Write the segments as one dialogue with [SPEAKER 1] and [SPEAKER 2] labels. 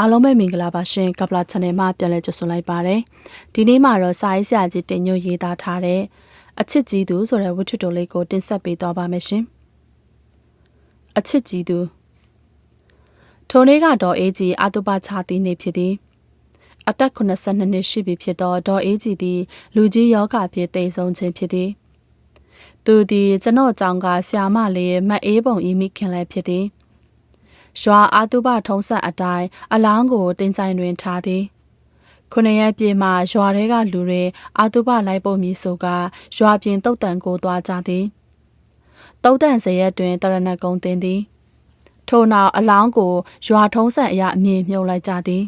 [SPEAKER 1] အားလုံးပဲမင်္ဂလာပါရှင်ကပလာ channel မှာပြန်လည်ကြိုဆိုလိုက်ပါတယ်ဒီနေ့မှာတော့စာရေးဆရာကြီးတင်ညွှန်ရေးသားထားတဲ့အချစ်ကြီးသူဆိုတဲ့ဝတ္ထုတိုလေးကိုတင်ဆက်ပေးသွားပါမယ်ရှင်အချစ်ကြီးသူထိုနေ့ကတော့အေးကြီးအာတုပချာတီနေဖြစ်သည်အသက်82နှစ်ရှိပြီဖြစ်သောဒေါ်အေးကြီးသည်လူကြီးယောဂဖြင့်တိတ်ဆုံးခြင်းဖြစ်သည်သူသည်ကျွန်တော်ကြောင့်ကဆ iam မလေးမတ်အေးပုံဤမိခင်လည်းဖြစ်သည် ရွာအာတုပထုံးဆက်အတိုင်းအလောင်းကိုတင်ကြိုင်တွင်ထားသည်ခုနှစ်ရက်ပြေမှရွာထဲကလူတွေအာတုပလိုက်ပုံမီဆိုကရွာပြင်တုတ်တန်ကိုသွားကြသည်တုတ်တန်စရက်တွင်တရဏဂုံတင်သည်ထို့နောက်အလောင်းကိုရွာထုံးဆက်အရာအမြင်မြုပ်လိုက်ကြသည်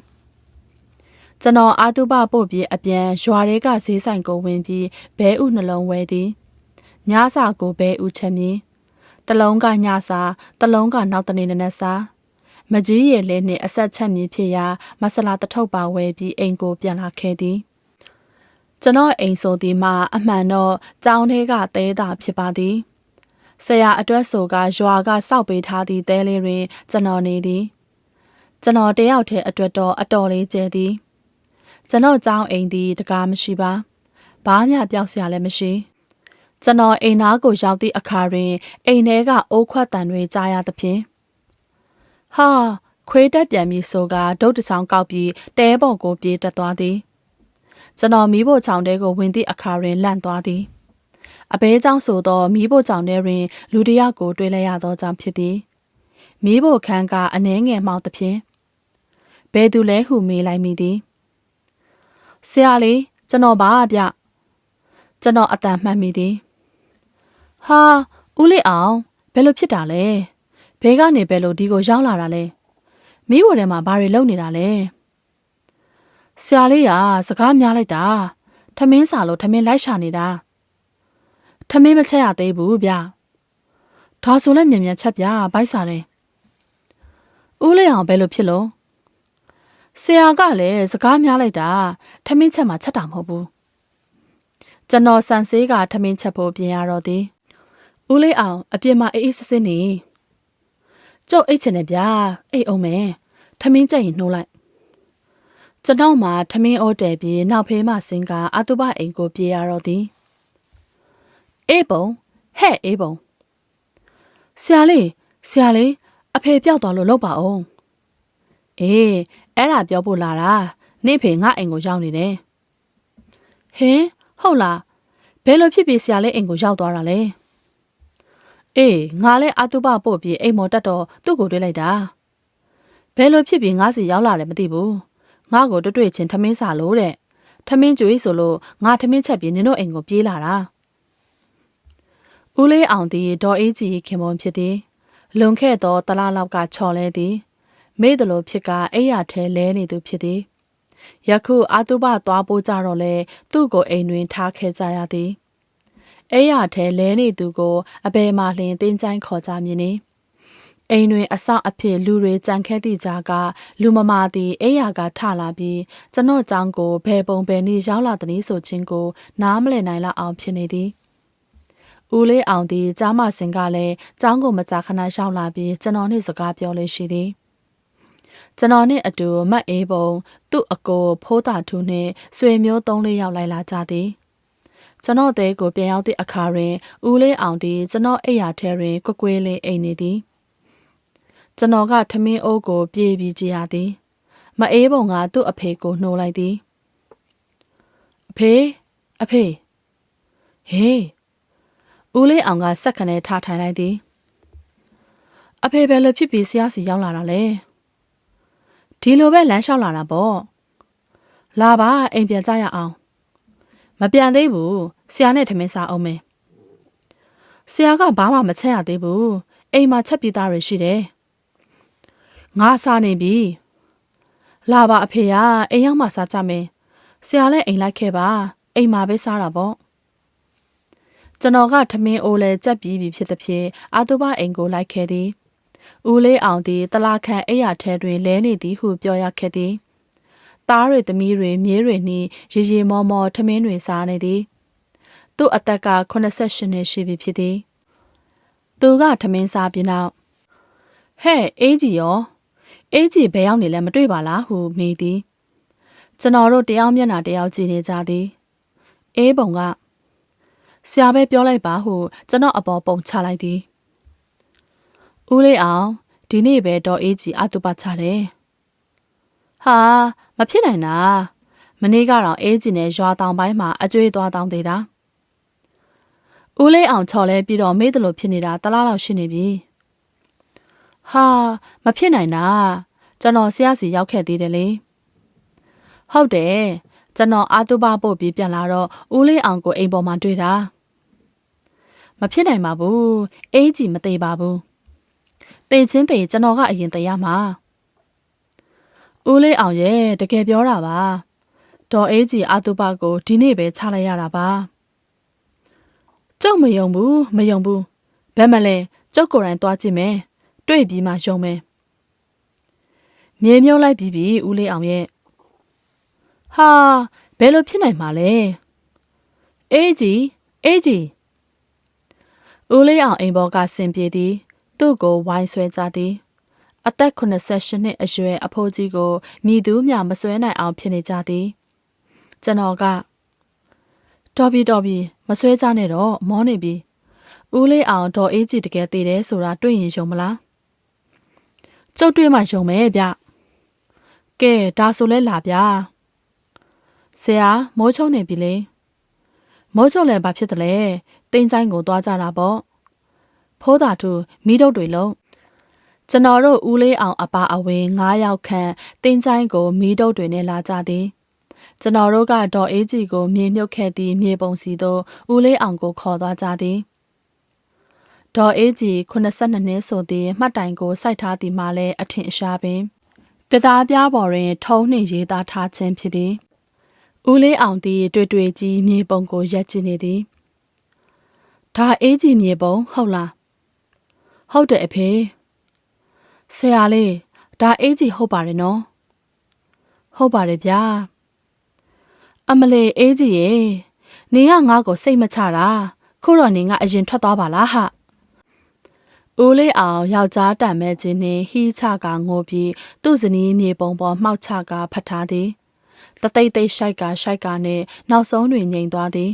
[SPEAKER 1] ကျွန်တော်အာတုပပို့ပြီးအပြန်ရွာတွေကဈေးဆိုင်ကိုဝင်ပြီးဘဲဥနှလုံးဝဲသည်ညစာကိုဘဲဥချက်မြည်တလုံးကညစာတလုံးကနောက်တနေ့နနက်စာ မကြီးရည်လေးနှင့်အဆက်ချက်မြည်ဖြစ်ရာမဆလာတထုပ်ပါဝဲပြီးအိမ်ကိုပြန်လာခဲ့သည်ကျွန်တော်အိမ်ဆိုဒီမှာအမှန်တော့ကြောင်းထဲကတဲတာဖြစ်ပါသည်ဆရာအတွက်ဆိုကရွာကစောက်ပေးထားသည့်တဲလေးတွင် ကျွန်တော်နေသည်ကျွန်တော်တယောက်တည်းအတွက်တော့အတော်လေးကျဲသည်ကျွန်တော်ကြောင်းအိမ်သည်တကားမရှိပါဘာမှပျောက်စရာလည်းမရှိကျွန်တော်အိမ်သားကိုရောက်သည့်အခါတွင်အိမ်ထဲကအိုးခွက်တန်တွေကြားရသဖြင့် ဟာခွေးတက်ပြန်ပြီးဆိုကဒုတ်တချောင်းကောက်ပြီးတဲပေါ်ကိုပြေးတက်သွားသည်ကျွန်တော်မီးဖို့ချောင်းတဲကိုဝင်သည့်အခါတွင်လန့်သွားသည်အဘဲเจ้าဆိုသောမီးဖို့ချောင်းထဲတွင် လူတစ်ယောက်ကိုတွေ့လိုက်ရသောကြောင့်ဖြစ်သည်မီးဖို့ခန်းကအနှဲငယ်မှောက်သဖြင့်ဘယ်သူလဲဟုမေးလိုက်မိသည်ဆရာလေးကျွန်တော်ပါဗျကျွန်တော်အတန်မှတ်မိသည်ဟာဦးလေးအောင်ဘယ်လိုဖြစ်တာလဲ ဘဲကနေဘယ်လိုဒီကိုရောက်လာတာလဲမိဝထဲမှာဘာတွေလုပ်နေတာလဲဆရာလေးကစကားများလိုက်တာထမင်းစာလို့ထမင်းလိုက်ရှာနေတာထမင်းမချက်ရသေးဘူးဗျဒါဆိုလည်းမြန်မြန်ချက်ပြဘိုက်စားတယ်ဦးလေးအောင်ဘယ်လိုဖြစ်လို့ဆရာကလည်းစကားများလိုက်တာထမင်းချက်မှာချက်တာမဟုတ်ဘူးကျွန်တော်ဆန်ဆေးကထမင်းချက်ဖို့ပြင်ရတော့သည်ဦးလေးအောင်အပြင်မှာအေးအေးဆဆင်းနေ ကျုပ်အိတ်ချင်တယ်ဗျာအိတ်အောင်မယ်ထမင်းကြက်ရင်နှိုးလိုက်ကျွန်တော်မှထမင်းအော်တယ်ပြီးနောက်ဖေးမှစင်ကအတုပအိမ်ကိုပြေးရတော့သည်အေးပုံဟဲ့အေးပုံဆရာလေးဆရာလေးအဖေပြောက်သွားလို့လောက်ပါအောင်အေးအဲ့ဒါပြောဖို့လာတာနေ့ဖေငါအိမ်ကိုရောက်နေတယ်ဟင်ဟုတ်လားဘယ်လိုဖြစ်ပြီးဆရာလေးအိမ်ကိုရောက်သွားတာလဲ အေးငါလည်းအတုပပို့ပြီးအိမ်မော်တက်တော့သူ့ကိုတွေ့လိုက်တာဘယ်လိုဖြစ်ပြီးငါစီရောက်လာတယ်မသိဘူးငါ့ကိုတွေ့တွေ့ချင်းထမင်းစာလို့တဲ့ထမင်းကျွေးဆိုလို့ငါထမင်းချက်ပြီးနင်တို့အိမ်ကိုပြေးလာတာဦးလေးအောင်သည်ဒေါ်အေးကြီးခင်မွန်ဖြစ်သည်လွန်ခဲ့သောတလားလောက်ကချော်လဲသည်မေ့တယ်လို့ဖြစ်ကအိယာထဲလဲနေသူဖြစ်သည်ယခုအာတုပသွားပိုးကြတော့လဲသူ့ကိုအိမ်တွင်ထားခဲ့ကြရသည် အဲ့ရထဲလဲနေသူကိုအဘယ်မှလျင်တင်းချိုင်းခေါ်ကြမြင်နေအိမ်တွင်အဆောက်အဖြစ်လူတွေကြံခဲ့သည့်ကြားကလူမမာသည်အိယာကထလာပြီးကျွန်တော်ကြောင်းကိုဘယ်ပုံဘယ်နည်းရောက်လာသည်ဆိုခြင်းကိုနားမလည်နိုင်လောက်အောင်ဖြစ်နေသည်ဦးလေးအောင်သည်ကြားမစင်ကလည်းကျောင်းကိုမကြာခဏရောက်လာပြီးကျွန်တော်နှင့်စကားပြောလေးရှိသည်ကျွန်တော်နှင့်အတူမတ်အေးပုံ သူ့အကိုဖိုးတာထူးနှင့်ဆွေမျိုးသုံးလေးယောက်လိုက်လာကြသည် ကျွန်တော်တဲ့ကိုပြန်ရောက်သည့်အခါတွင်ဦးလေးအောင်ဒီကျွန်တော်အိယာထဲတွင်ကွကွေးလေးအိမ်နေသည်ကျွန်တော်ကထမင်းအိုးကိုပြေးပြီးကြည့်ရသည် မအေးပုံကသူ့အဖေကိုနှိုးလိုက်သည်အဖေအဖေဟေးဦးလေးအောင်ကစက်ခနဲထားထိုင်လိုက်သည်အဖေဘယ်လိုဖြစ်ပြီးဆရာစီရောက်လာတာလဲဒီလိုပဲလမ်းလျှောက်လာတာပေါ့လာပါအိမ်ပြန်ကြရအောင် မပြန်သေးဘူးဆရာနဲ့ထမင်းစားအောင်မယ်ဆရာကဘာမှမချက်ရသေးဘူးအိမ်မှာချက်ပြီးသားတွေရှိတယ်ငါစားနေပြီလာပါအဖေကအိမ်ရောက်မှစားကြမယ်ဆရာလည်းအိမ်လိုက်ခဲ့ပါအိမ်မှာပဲစားတာပေါ့ကျွန်တော်ကထမင်းအိုးလဲကြက်ပြီးပြီဖြစ်သည်ဖြင့်အာတုဘအိမ်ကိုလိုက်ခဲ့သည်ဦးလေးအောင်သည်တလာခန့်အိယာထဲတွင်လဲနေသည်ဟုပြောရခဲ့သည် သားတွေသမီးတွေမြေးတွေနှင့်ရေရေမောမောထမင်းတွေစားနေသည်သူ့အသက်က88နှစ်ရှိပြီဖြစ်သည်သူကထမင်းစားပြီးနောက်ဟဲ့အေးကြီးရောအေးကြီးဘယ်ရောက်နေလဲမတွေ့ပါလားဟုမေးသည်ကျွန်တော်တို့တယောက်မျက်နှာတယောက်ကြည့်နေကြသည်အေးပုံကဆရာပဲပြောလိုက်ပါဟုကျွန်တော်အပေါ်ပုံချလိုက်သည်ဦးလေးအောင်ဒီနေ့ပဲတော့အေးကြီးအတူပါချတယ် ဟာမဖြစ်နိုင်တာမနေ့ကတော့အေးကြီးနဲ့ရွာတောင်ပိုင်းမှာအကျွေးသွားတောင်းသေးတာဦးလေးအောင်ချော်လဲပြီးတော့မေးတယ်လို့ဖြစ်နေတာတလားလောက်ရှိနေပြီဟာမဖြစ်နိုင်တာကျွန်တော်ဆရာစီရောက်ခဲ့သေးတယ်လေဟုတ်တယ်ကျွန်တော်အာတုပပို့ပြီးပြန်လာတော့ဦးလေးအောင်ကိုအိမ်ပေါ်မှာတွေ့တာမဖြစ်နိုင်ပါဘူးအေးကြီးမသေးပါဘူးတေချင်းတေကျွန်တော်ကအရင်တရမှာ ဦးလေးအောင်ရဲ့တကယ်ပြောတာပါဒေါ်အေးကြီးအာတုပကိုဒီနေ့ပဲချလိုက်ရတာပါကျုပ်မယုံဘူးမယုံဘူးဘယ်မလဲကျုပ်ကိုယ်တိုင်သွားကြည့်မယ်တွေ့ပြီးမှယုံမယ်မြေမြုပ်လိုက်ပြီးပြီဦးလေးအောင်ရဲ့ဟာဘယ်လိုဖြစ်နိုင်မှာလဲအေးကြီးအေးကြီးဦးလေးအောင်အိမ်ပေါ်ကဆင်ပြေသည် သူ့ကိုဝိုင်းဆွဲကြသည် အသက်88နှစ်အရွယ်အဖိုးကြီးကိုမိသူမျှမဆွဲနိုင်အောင်ဖြစ်နေကြသည်ကျွန်တော်ကတော်ပြီတော်ပြီမဆွဲကြနဲ့တော့မောနေပြီဦးလေးအောင်ဒေါ်အေးကြီးတကယ်တည်တယ်ဆိုတာတွေ့ရင်ယုံမလားကျုပ်တွေ့မှယုံမယ်ဗျကဲဒါဆိုလဲလာဗျဆရာမိုးချုံနေပြီလေမိုးချုံလည်းဘာဖြစ်တယ်လဲတင်းချိုင်းကိုသွားကြတာပေါ့ဖိုးတာသူမိတို့တွေလုံး ကျွန်တော်တို့ဦးလေးအောင်အပါအဝင်9ယောက်ခန့်တင်းချိုင်းကိုမီးတုပ်တွေနဲ့လာကြသည်ကျွန်တော်တို့ကဒေါ်အေးကြီးကိုမြေမြုပ်ခဲ့သည့်မြေပုံစီသို့ဦးလေးအောင်ကိုခေါ်သွားကြသည်ဒေါ်အေးကြီး82နှစ်ဆိုသည့်မှတ်တိုင်ကိုစိုက်ထားသည်မှလည်းအထင်အရှားပင်တသားပြားပေါ်တွင် ထုံးနှင့်ရေးသားထားခြင်းဖြစ်သည်ဦးလေးအောင်သည်တွေ့တွေ့ကြီးမြေပုံကိုရက်ကြည့်နေသည်ဒါအေးကြီးမြေပုံဟုတ်လားဟုတ်တယ်အဖေ ဆရာလေးဒါအေးကြီးဟုတ်ပါတယ်နော်ဟုတ်ပါတယ်ဗျာအမလေးအေးကြီးရေနင်ကငါ့ကိုစိတ်မချတာခုတော့နင်ကအရင်ထွက်သွားပါလားဟာဦးလေးအောင်ယောက်ျားတံမဲ့ခြင်းနှင့်ဟီးချကငိုပြီးသူ့ဇနီးမြေပုံပေါ်မှောက်ချကဖတ်ထားသည်တသိမ့်သိမ့်ရှိုက်ကရှိုက်ကနဲ့နောက်ဆုံးတွင်ငြိမ်သွားသည်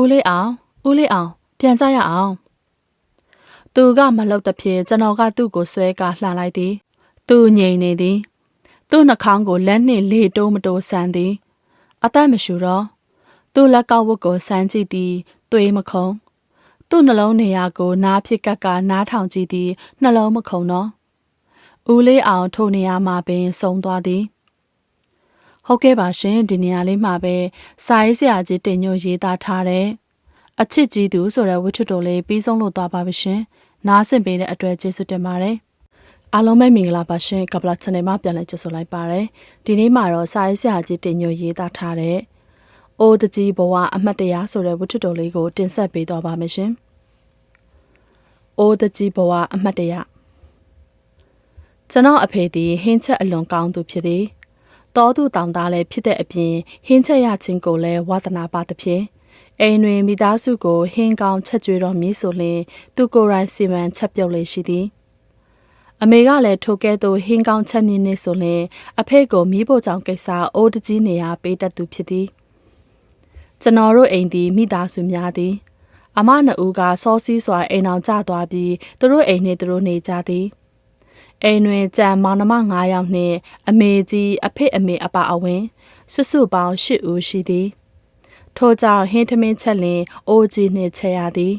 [SPEAKER 1] ဦးလေးအောင်ဦးလေးအောင်ပြန်ကြရအောင် သူကမလှုပ်တဖြစ်ကျွန်တော်ကသူ့ကိုဆွဲကလှန်လိုက်သည်သူငြိမ်နေသည်သူ့နှာခေါင်းကိုလက်နှင့်လေတိုးမတိုးဆန်သည်အသက်မရှူတော့သူ့လက်ကောက်ဝတ်ကိုဆန်းကြည့်သည်သွေးမခုံသူ့နှလုံးနေရာကိုနားဖြစ်ကက်ကနားထောင်ကြည့်သည်နှလုံးမခုံတော့ဦးလေးအောင်ထိုနေရာမှာပင်ဆုံးသွားသည်ဟုတ်ကဲ့ပါရှင်ဒီနေရာလေးမှာပဲစာရေးဆရာကြီးတင်ညွှန်ရေးသားထားတဲ့ အချစ်ကြီးသူဆိုတဲ့ဝတ္ထုတိုလေးပြီးဆုံးလို့သွားပါပြီရှင်နားဆင်ပေးတဲ့အတွက်ကျေးဇူးတင်ပါတယ်အားလုံးပဲမင်္ဂလာပါရှင်ကပလာ channel မှာပြန်လည်ကြိုဆိုလိုက်ပါတယ်ဒီနေ့မှာတော့စာရေးဆရာကြီးတင်ညွှန်ရေးသားထားတဲ့အိုးတကြီးဘဝအမှတ်တရဆိုတဲ့ဝတ္ထုတိုလေးကိုတင်ဆက်ပေးတော့ပါမယ်ရှင်အိုးတကြီးဘဝအမှတ်တရကျွန်တော်အဖေသည်ဟင်းချက်အလွန်ကောင်းသူဖြစ်သည်တောသူတောင်သားလည်းဖြစ်တဲ့အပြင်ဟင်းချက်ရခြင်းကိုလည်းဝါသနာပါသဖြင့် အိမ်တွင်မိသားစုကိုဟင်းကောင်းချက်ကျွေးတော်မည်ဆိုလျှင် သူကိုယ်တိုင်စီမံချက်ပြုတ်လေရှိသည်အမေကလည်းထိုကဲ့သို့ဟင်းကောင်းချက်မြင့်နေဆိုလျှင်အဖေကိုမိဖို့ကြောင့်ကိစ္စအိုးတကြီးနေရာပေးတတ်သူဖြစ်သည်ကျွန်တော်တို့အိမ်သည်မိသားစုများသည် အမနှစ်ဦးကစောစီးစွာအိမ်အောင်ကျသွားပြီးသူတို့အိမ်နှင့်သူတို့နေကြသည်အိမ်တွင်ကြံမောင်နှမ9ယောက်နှင့် အမေကြီးအဖေအမေအပါအဝင်စွစုပေါင်း10ဦးရှိသည် ထို့ကြောင့်ဟင်းထမင်းချက်လင်အိုးကြီးနှင့်ချက်ရသည်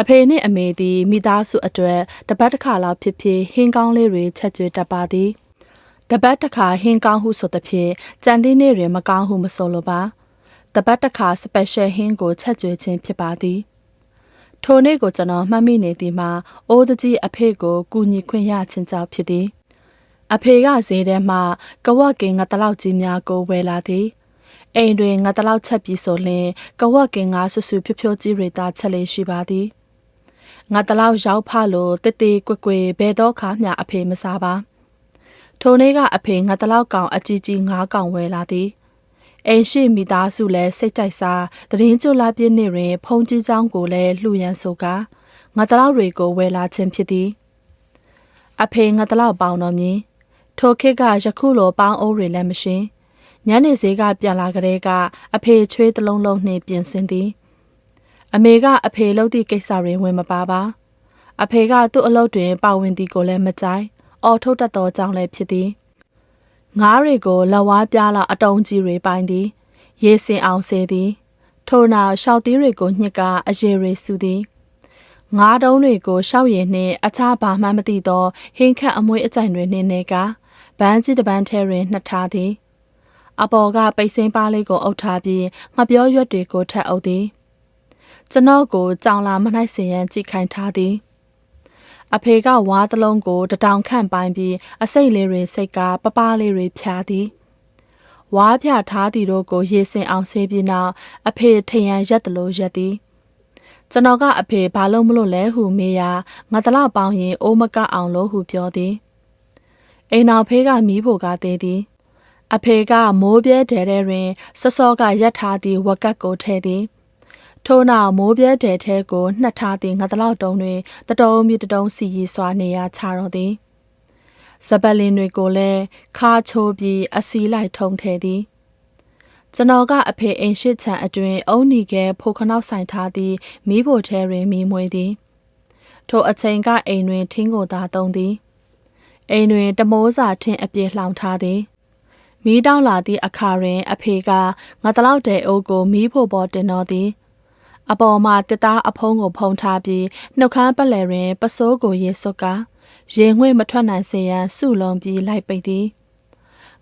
[SPEAKER 1] အဖေနှင့်အမေသည်မိသားစုအတွက်တပတ်တစ်ခါလောက်ဖြစ်ဖြစ်ဟင်းကောင်းလေးတွေချက်ကျွေးတတ်ပါသည်တပတ်တစ်ခါဟင်းကောင်းဟုဆိုသဖြင့်ကြံတဲ့နေ့တွင်မကောင်းဟုမဆိုလိုပါတပတ်တစ်ခါ special ဟင်းကိုချက်ကျွေးခြင်းဖြစ်ပါသည်ထိုနေ့ကိုကျွန်တော်မှတ်မိနေသည်မှာအိုးတကြီးအဖေကိုကူညီခွင့်ရခြင်းကြောင့်ဖြစ်သည် အဖေကဈေးထဲမှကဝက်ကင်ငါတလောက်ကြီးများကိုဝယ်လာသည် အိမ်တွင်ငါတလောက်ချက်ပြီးဆိုလျှင်ကဝက်ကင်ငါဆူဆူဖြိုးဖြိုးကြီးတွေသာချက်လေးရှိပါသည်ငါတလောက်ရောက်ဖလို့တစ်တေကွကွေဘဲတော့ခါမျှအဖေမစားပါထိုနေ့ကအဖေငါတလောက်ကောင်အကြီးကြီးငါးကောင်ဝယ်လာသည်အိမ်ရှိမိသားစုလည်းစိတ်ကြိုက်စားတရင်ကျွလာပြည့်နေ့တွင် ဖုန်ကြီးချောင်းကိုလည်းလှူရန်ဆိုကာငါတလောက်တွေကိုဝယ်လာခြင်းဖြစ်သည်အဖေငါတလောက်ပေါင်းတော်မည်ထိုခေတ်ကယခုလိုပေါင်းအိုးတွေလည်းမရှိ ညနေဈေးကပြန်လာကြတဲ့ကအဖေချွေးတလုံးလုံးနှင့်ပြင်ဆင်သည်အမေကအဖေလှုပ်သည့်ကိစ္စတွေဝင်မပါပါအဖေကသူ့အလုပ်တွင်ပါဝင်သည်ကိုလည်းမကြိုက်အော်ထုတ်တတ်သောကြောင့်လည်းဖြစ်သည်ငားတွေကိုလက်ဝါးပြားလာအတုံးကြီးတွေပိုင်းသည် ရေစင်အောင်စေသည် ထို့နောက်ရှောက်သီးတွေကိုညှစ်ကအရေတွေစုသည်ငါးတုံးတွေကိုရှောက်ရည်နှင့်အခြားဘာမှမသိသောဟင်းခတ်အမွေးအကြိုင်တွေနှင့်နေကဗန်းကြီးတပန်းထဲတွင်နှက်ထားသည် အပေါ်ကပိတ်စင်းပါးလေးကိုအုပ်ထားပြီးငပြောရွက်တွေကိုထပ်အုပ်သည်ကျွန်တော်ကိုကြောင်လာမနှိုက်စင်ရန်ကြိခိုင်ထားသည်အဖေကဝါးတလုံးကိုတတောင်ခန့်ပိုင်းပြီးအစိတ်လေးတွေစိတ်ကပပလေးတွေဖြာသည်ဝါးဖြာထားသည်တို့ကိုရေစင်အောင်ဆေးပြီးနောက်အဖေထရန်ရက်တလို့ရက်သည်ကျွန်တော်ကအဖေဘာလို့မလို့လဲဟုမေးရာငါတလောက်ပေါင်းရင်အိုးမကအောင်လို့ဟုပြောသည်အိမ်နောက်ဖေးကမီးဖို့ကသေးသည် အဖေကမိုးပြဲတဲတဲတွင်စောစောကရက်ထားသည့်ဝက်ကတ်ကိုထဲသည်ထို့နောက်မိုးပြဲတဲထဲကိုနှက်ထားသည့်ငါတလောက်တုံးတွင်တတုံးမြတတုံးစီရီစွာနေရာချတော်သည်စပလင်တွေကိုလည်းခါချိုးပြီးအစီလိုက်ထုံထဲသည်ကျွန်တော်ကအဖေအိမ်ရှိချံအတွင်အုံနီကဲဖိုခနောက်ဆိုင်ထားသည့်မိဖို့ထဲတွင်မိမွေသည်ထိုအချိန်ကအိမ်တွင်ထင်းကိုသာတုံးသည်အိမ်တွင်တမိုးစာထင်းအပြည့်လှောင်ထားသည် မီးတောင်းလာသည့်အခါတွင် အဖေကငါတလောက်တဲ့အိုးကိုမီးဖို့ပေါ်တင်တော်သည် အပေါ်မှာတစ်သားအဖုံးကိုဖုံးထားပြီးနှုတ်ခမ်းပက်လယ်တွင် ပစိုးကိုရေစွတ်ကရေငွေ့မထွက်နိုင်စေရန်စုလုံးပြီးလိုက်ပိတ်သည်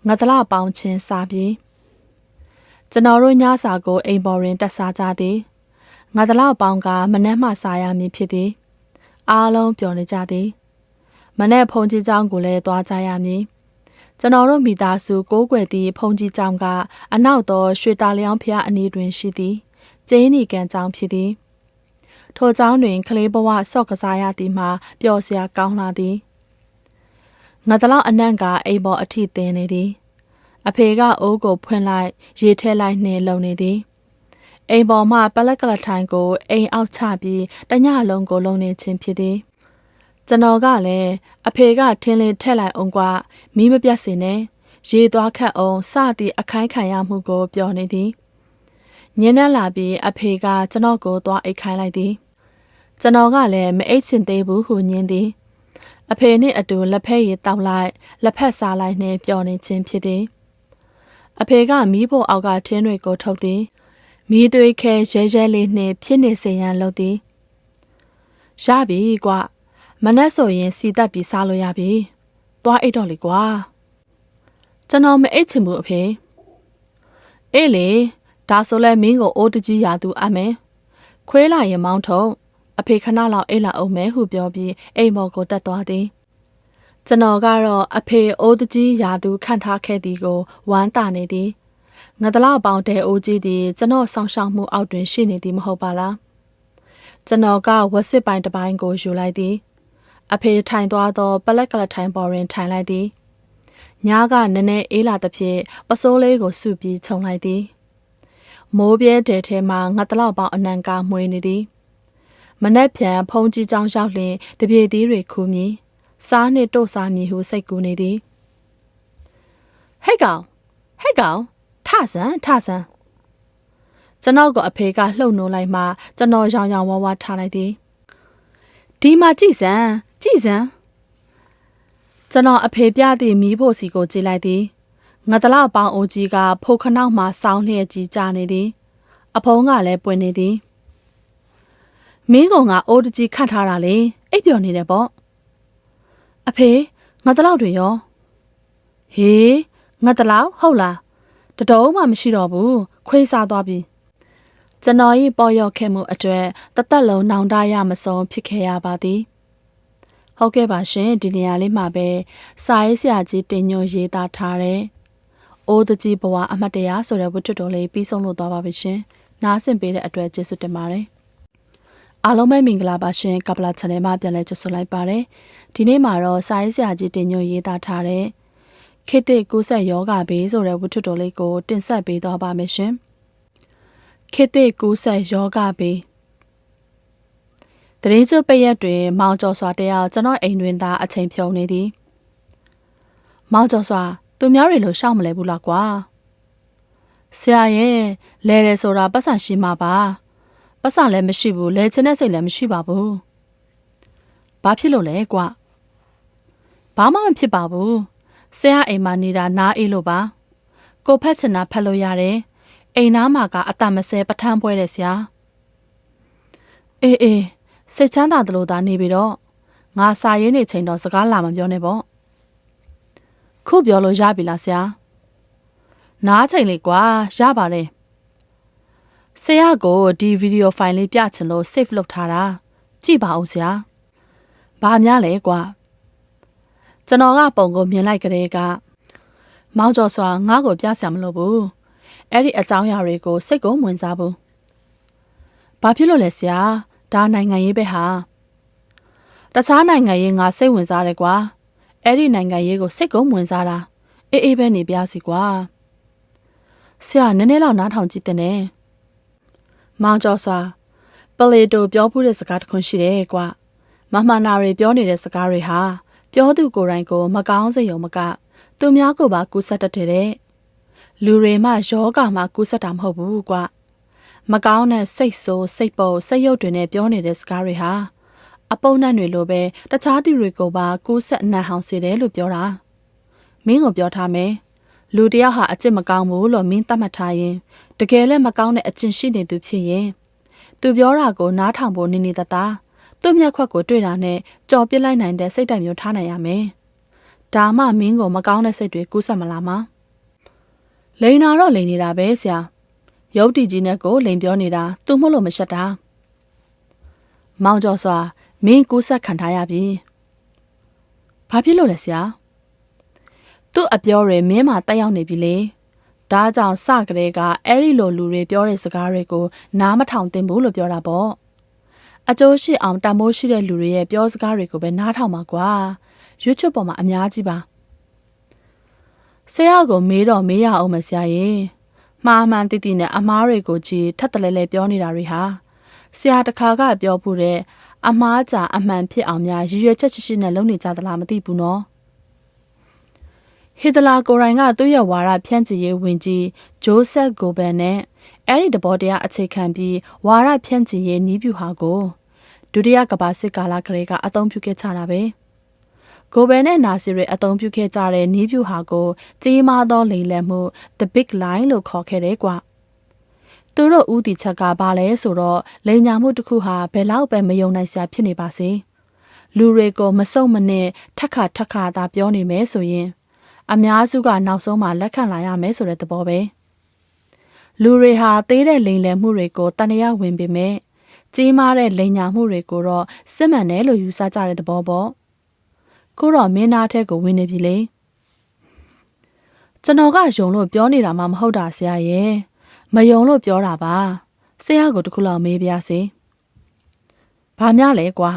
[SPEAKER 1] ငါတလောက်ပေါင်းချင်းစားပြီးကျွန်တော်တို့ညစာကိုအိမ်ပေါ်တွင်တက်စားကြသည်ငါတလောက်ပေါင်းကမနှက်မှစားရမည်ဖြစ်သည်အားလုံးပျော်နေကြသည်မနဲ့ဖုန်ကြီးเจ้าကိုလည်းသွားကြရမည် ကျွန်တော်တို့မိသားစုကိုးကွယ်သည့်ဘုန်းကြီးကျောင်းကအနောက်သောရွှေတာလျောင်းဖျားအနီးတွင်ရှိသည်ကျင်းနီကန်ကျောင်းဖြစ်သည်ထိုကျောင်းတွင်ကလေးဘဝဆော့ကစားရသည်မှာပျော်စရာကောင်းလာသည်ငါတလောက်အနံ့ကအိမ်ပေါ်အထိသင်နေသည် အဖေကအိုးကိုဖွင့်လိုက်ရေထဲလိုက်နှင်လုံနေသည်အိမ်ပေါ်မှပလက်ကလထိုင်ကိုအိမ်အောက်ချပြီးတညလုံးကိုလုံနေခြင်းဖြစ်သည် ကျွန်တော်ကလည်းအဖေကထင်းလင်းထက်လိုက်အောင်ကမီးမပြတ်စင်နဲ့ရေသွားခတ်အောင်စသည့်အခိုင်းခံရမှုကိုပြောနေသည်ညင်းနဲ့လာပြီးအဖေကကျွန်တော်ကိုသွားအိတ်ခိုင်းလိုက်သည်ကျွန်တော်ကလည်းမအိတ်ချင်သေးဘူးဟုညင်းသည်အဖေနှင့်အတူလက်ဖက်ရည်တောက်လိုက်လက်ဖက်စားလိုက်နှင့်ပျော်နေခြင်းဖြစ်သည်အဖေကမီးဖို့အောက်ကထင်းတွေကိုထုတ်သည်မီးသွေးခဲရဲရဲလေးနှင့်ဖြစ်နေစေရန်လုပ်သည်ရပြီကွာ မနှက်ဆိုရင်စီတက်ပြီးစားလို့ရပြီသွားအိတ်တော့လေကွာကျွန်တော်မအိတ်ချင်ဘူးအဖေအေးလေဒါဆိုလဲမင်းကိုအိုးတကြီးရာသူအမယ်ခွေးလာရင်မောင်းထုံအဖေခဏလောက်အိတ်လာအောင်မဲဟုပြောပြီးအိမ်မော်ကိုတက်သွားသည်ကျွန်တော်ကတော့အဖေအိုးတကြီးရာသူခန့်ထားခဲ့သည်ကိုဝမ်းတာနေသည်ငါတလောက်ပေါင်းတဲ့အိုးကြီးသည်ကျွန်တော်ဆောင်ရှောက်မှုအောက်တွင်ရှိနေသည်မဟုတ်ပါလားကျွန်တော်ကဝက်စစ်ပိုင်းတစ်ပိုင်းကိုယူလိုက်သည် အဖေထိုင်သွားသောပလက်ကလထိုင်ပေါ်တွင်ထိုင်လိုက်သည်ညကနည်းနည်းအေးလာသဖြင့်ပစိုးလေးကိုစုပြီးခြုံလိုက်သည်မိုးပြဲတဲထဲမှငါတလောက်ပေါင်းအနံကမွေးနေသည်မနှက်ဖြန်ဖုံးကြီးချောင်းရောက်လျင်တပြေသီးတွေခူးမည်စားနှင့်တို့စားမည်ဟုစိတ်ကူးနေသည်ဟဲ့ကောင်ဟဲ့ကောင်ထဆန်ထဆန်ကျွန်တော်ကအဖေကလှုပ်နိုးလိုက်မှကျွန်တော်ရောင်ရောင်ဝါးဝါထားလိုက်သည်ဒီမှာကြည်စမ်း ကြည်စမ်းကျွန်တော်အဖေပြသည့်မီးဖို့စီကိုကြည့်လိုက်သည်ငါတလောက်ပေါင်းအိုကြီးကဖိုခနောက်မှစောင်းလျက်ကြီးကြနေသည် အဖုံးကလည်းပွင့်နေသည်မင်းကောင်ကအိုးတကြီးခတ်ထားတာလေအိပ်ပျော်နေတယ်ပေါ့အဖေငါတလောက်တွေရောဟေးငါတလောက်ဟုတ်လားတတော်မှမရှိတော့ဘူးခွေးစားသွားပြီကျွန်တော်၏ပေါ်ရောက်ခဲ့မှုအတွက်တသက်လုံးနောင်တရမဆုံးဖြစ်ခဲ့ရပါသည် ဟုတ်ကဲ့ပါရှင်ဒီနေရာလေးမှာပဲစာရေးဆရာကြီးတင်ညွှန်ရေးသားထားတဲ့အိုးတကြီးဘဝအမတ်တရားဆိုတဲ့ဝတ္ထုတော်လေးပြီးဆုံးလို့သွားပါပြီရှင်နားဆင်ပေးတဲ့အတွက်ကျေးဇူးတင်ပါတယ်အားလုံးပဲမင်္ဂလာပါရှင်ကပလာ channel မှာပြန်လည်ကြိုဆိုလိုက်ပါတယ်ဒီနေ့မှာတော့စာရေးဆရာကြီးတင်ညွှန်ရေးသားထားတဲ့ခေတ်သစ်ကူးဆက်ယောဂဘေးဆိုတဲ့ဝတ္ထုတော်လေးကိုတင်ဆက်ပေးသွားပါမယ်ရှင်ခေတ်သစ်ကူးဆက်ယောဂဘေး တတရင်ကျွတ်ပရက်တွင် မောင်ကျော်စွာတယောက်ကျွန်တော်အိမ်တွင်သာအချိန်ဖြုံနေသည်မောင်ကျော်စွာသူများတွေလိုရှောက်မလဲဘူးလားကွာဆရာရဲ့လဲတယ်ဆိုတာပတ်စံရှိမှာပါပတ်စံလည်းမရှိဘူးလဲချင်တဲ့စိတ်လည်းမရှိပါဘူးဘာဖြစ်လို့လဲကွာဘာမှမဖြစ်ပါဘူးဆရာအိမ်မှာနေတာနားအေးလို့ပါကိုဖက်ချင်တာဖက်လို့ရတယ်အိမ်သားမှာကအတမဆဲပထမ်းပွဲတဲ့ဆရာအေးအေး စိတ်ချမ်းသာတယ်လို့သာနေပြီတော့ငါစာရင်းနေချိန်တော့စကားလာမပြောနဲ့ပေါ့ခုပြောလို့ရပြီလားဆရာနားချိန်လေးကွာရပါတယ်ဆရာကိုဒီဗီဒီယိုဖိုင်လေးပြချင်လို့ save လုပ်ထားတာကြည့်ပါဦးဆရာဘာများလဲကွာကျွန်တော်ကပုံကိုမြင်လိုက်ကြတဲ့ကမောင်ကျော်စွာငါ့ကိုပြဆရာမလို့ဘူးအဲ့ဒီအကြောင်းအရာတွေကိုစိတ်ကိုဝင်စားဘူးဘာဖြစ်လို့လဲဆရာ ဒါနိုင်ငံရေးပဲဟာတခြားနိုင်ငံရေးငါစိတ်ဝင်စားတယ်ကွာအဲ့ဒီနိုင်ငံရေးကိုစိတ်ကုန်းဝင်စားတာအေးအေးပဲနေပြစီကွာဆရာနည်းနည်းလောက်နားထောင်ကြည့်တဲ့နဲ့မောင်ကျော်စွာပလေတိုပြောဖို့တဲ့စကားတစ်ခွန်းရှိတယ်ကွာမမနာတွေပြောနေတဲ့စကားတွေဟာပြောသူကိုယ်တိုင်ကိုမကောင်းစေုံမကသူများကိုပါကူးဆက်တတ်တဲ့လူတွေမှယောဂါမှကူးဆက်တာမဟုတ်ဘူးကွာ မကောင်းတဲ့စိတ်ဆိုးစိတ်ပုတ်စိတ်ရုပ်တွေနဲ့ပြောနေတဲ့စကားတွေဟာအပုံနဲ့တွေလိုပဲတခြားသူတွေကိုပါကူးဆက်အနံ့ဟောင်စေတယ်လို့ပြောတာမင်းကိုပြောထားမယ်လူတယောက်ဟာအကျင့်မကောင်းဘူးလို့မင်းသတ်မှတ်ထားရင်တကယ်လည်းမကောင်းတဲ့အကျင့်ရှိနေသူဖြစ်ရင်သူပြောတာကိုနားထောင်ဖို့နေနေတသားသူ့မျက်ခွက်ကိုတွေ့တာနဲ့ကြော်ပစ်လိုက်နိုင်တဲ့စိတ်ဓာတ်မျိုးထားနိုင်ရမယ်ဒါမှမင်းကိုမကောင်းတဲ့စိတ်တွေကူးဆက်မလာမှာလိန်နာတော့လိန်နေတာပဲဆရာ ရုပ်တည်ကြီးနဲ့ကိုလိန်ပြောနေတာသူ့မလို့မရှက်တာမောင်ကျော်စွာမင်းကူးဆက်ခံထားရပြီဘာဖြစ်လို့လဲဆရာသူ့အပြောတွေမင်းမှာတက်ရောက်နေပြီလေဒါကြောင့်စကလေးကအဲ့ဒီလိုလူတွေပြောတဲ့စကားတွေကိုနားမထောင်သင့်ဘူးလို့ပြောတာပေါ့အကျိုးရှိအောင်တန်မိုးရှိတဲ့လူတွေရဲ့ပြောစကားတွေကိုပဲနားထောင်ပါကွာ YouTube ပေါ်မှာအများကြီးပါဆရာကိုမေးတော့မေးရအောင်မဆရာရေ မှားမှန်တိတိနဲ့အမားတွေကိုကြည်ထပ်တလဲလဲပြောနေတာတွေဟာဆရာတခါကပြောဖို့တဲ့အမားကြာအမှန်ဖြစ်အောင်များရည်ရွယ်ချက်ရှိရှိနဲ့လုပ်နေကြသလားမသိဘူးနော်ဟီတလာကိုရိုင်ကသူ့ရဲ့ဝါရဖြန့်ချီရေးဝင်ကြီးဂျိုးဆက်ဂိုဘန်နဲ့အဲ့ဒီတဘောတရားအခြေခံပြီးဝါရဖြန့်ချီရေးနီးပြူဟာကိုဒုတိယကမ္ဘာစစ်ကာလကလေးကအသုံးပြုခဲ့ကြတာပဲ ကိုဘယ်နဲ့နာစီတွေအသုံးပြုခဲ့ကြတဲ့နီးပြူဟာကိုကြီးမားသောလိမ်လည်မှု the big line လို့ခေါ်ခဲ့တယ်ကွာသူတို့ဥတီချက်ကဘာလဲဆိုတော့လိန်ညာမှုတစ်ခုဟာဘယ်လောက်ပဲမယုံနိုင်စရာဖြစ်နေပါစေလူတွေကိုမစုံမနဲ့ထက်ခါထက်ခါသာပြောနေမယ်ဆိုရင် အများစုကနောက်ဆုံးမှလက်ခံလာရမယ်ဆိုတဲ့သဘောပဲလူတွေဟာသေးတဲ့လိန်လည်မှုတွေကိုတန်ရဝင်ပေမဲ့ကြီးမားတဲ့လိန်ညာမှုတွေကိုတော့စစ်မှန်တယ်လို့ယူဆကြတဲ့သဘောပေါ့ ကိုတော့မင်းသားထဲကိုဝင်နေပြီလေကျွန်တော်ကယုံလို့ပြောနေတာမှမဟုတ်တာဆရာရဲ့မယုံလို့ပြောတာပါဆရာကိုတခုလောက်မေးပြစေဘာများလဲကွာ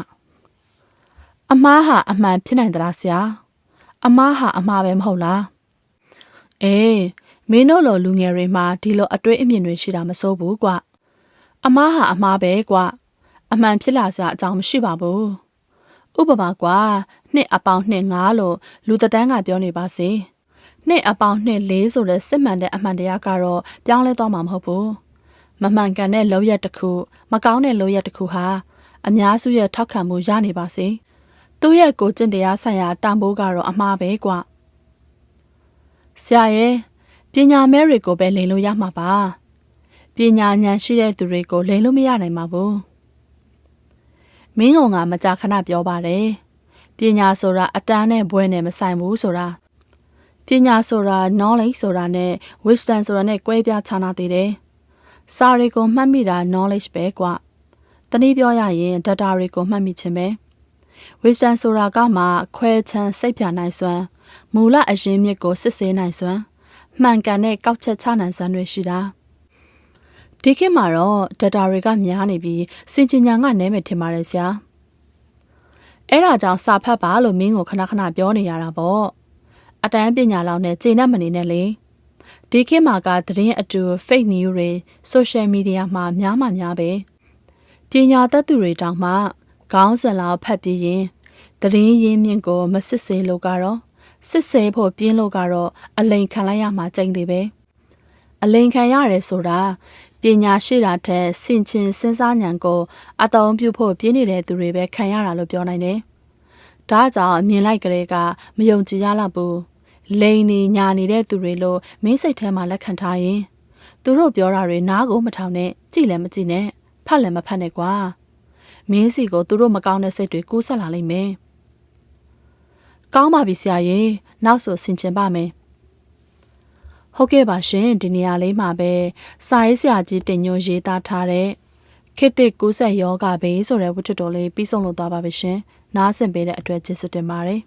[SPEAKER 1] အမားဟာအမှန်ဖြစ်နိုင်သလားဆရာအမားဟာအမှားပဲမဟုတ်လားအေးမင်းတို့လိုလူငယ်တွေမှာဒီလိုအတွေ့အမြင်တွေရှိတာမစိုးဘူးကွအမားဟာအမားပဲကွအမှန်ဖြစ်လာစရာအကြောင်းမရှိပါဘူးဥပမာကွာ နှစ်အပေါင်းနှစ်ငါးလို့လူတန်းကပြောနေပါစေနှစ်အပေါင်းနှစ်လေးဆိုတဲ့စစ်မှန်တဲ့အမှန်တရားကတော့ပြောင်းလဲသွားမှာမဟုတ်ဘူးမမှန်ကန်တဲ့လောက်ရက်တစ်ခုမကောင်းတဲ့လောက်ရက်တစ်ခုဟာအများစုရဲ့ထောက်ခံမှုရနေပါစေသူ့ရဲ့ကိုကျင့်တရားဆိုင်ရာတန်ဖိုးကတော့အမှားပဲကွဆရာရဲ့ပညာမဲတွေကိုပဲလိန်လို့ရမှာပါပညာဉာဏ်ရှိတဲ့သူတွေကိုလိန်လို့မရနိုင်ပါဘူးမင်းကောင်ကမကြာခဏပြောပါတယ် ပညာဆိုတာအတန်းနဲ့ဘွဲနဲ့မဆိုင်ဘူးဆိုတာပညာဆိုတာ knowledge ဆိုတာနဲ့ wisdom ဆိုတာနဲ့ကွဲပြားခြားနားသေးတယ်စာတွေကိုမှတ်မိတာ knowledge ပဲကွတနည်းပြောရရင် data တွေကိုမှတ်မိခြင်းပဲဝီဆန်ဆိုတာကမှခွဲချမ်းစိတ်ပြနိုင်စွမ်းမူလအရင်းမြစ်ကိုစစ်ဆေးနိုင်စွမ်းမှန်ကန်တဲ့ကောက်ချက်ချနိုင်စွမ်းတွေရှိတာဒီခေတ်မှာတော့ data တွေကများနေပြီးစင်ချင်ညာကနဲမယ်ထင်ပါတယ်ဆရာ အဲ့ဒါကြောင့်စာဖတ်ပါလို့မင်းကိုခဏခဏပြောနေရတာပေါ့အတန်းပညာလောက်နဲ့ကျေနပ်မနေနဲ့လေဒီခေတ်မှာကသတင်းအတူ fake news တွေ social media မှာများမှများပဲပညာတတ်သူတွေတောင်မှခေါင်းစဉ်လောက်ဖတ်ပြီးရင်တရင်ရင်းမြင့်ကိုမစစ်စေလို့ကတော့စစ်စေဖို့ပြင်းလို့ကတော့အလိန်ခံလိုက်ရမှာကြိမ်သေးပဲအလိန်ခံရတယ်ဆိုတာ ပညာရှိတာထက်စင်ချင်စဉ်းစားဉာဏ်ကိုအတုံးပြုဖို့ပြင်းနေတဲ့သူတွေပဲခံရတာလို့ပြောနိုင်တယ်ဒါကြောင့်အမြင်လိုက်ကလေးကမယုံကြည်ရတော့ဘူးလိန်နေညာနေတဲ့သူတွေလို့မင်းစိတ်ထဲမှာလက်ခံထားရင်သူတို့ပြောတာတွေနားကိုမထောင်နဲ့ကြည်လည်းမကြည့်နဲ့ဖတ်လည်းမဖတ်နဲ့ကွာမင်းစီကိုသူတို့မကောင်းတဲ့စိတ်တွေကူးဆက်လာလိမ့်မယ်ကောင်းပါပြီဆရာကြီးနောက်ဆိုဆင်ခြင်ပါမယ် ဟုတ်ကဲ့ပါရှင်ဒီနေရာလေးမှာပဲစာရေးဆရာကြီးတင်ညွှန်ရေးသားထားတဲ့ခေတ်သစ်ကူးဆက်ယောဂဘေးဆိုတဲ့ဝတ္ထုတော်လေးပြီးဆုံးလို့သွားပါပြီရှင်နားဆင်ပေးတဲ့အတွက်ကျေးဇူးတင်ပါတယ်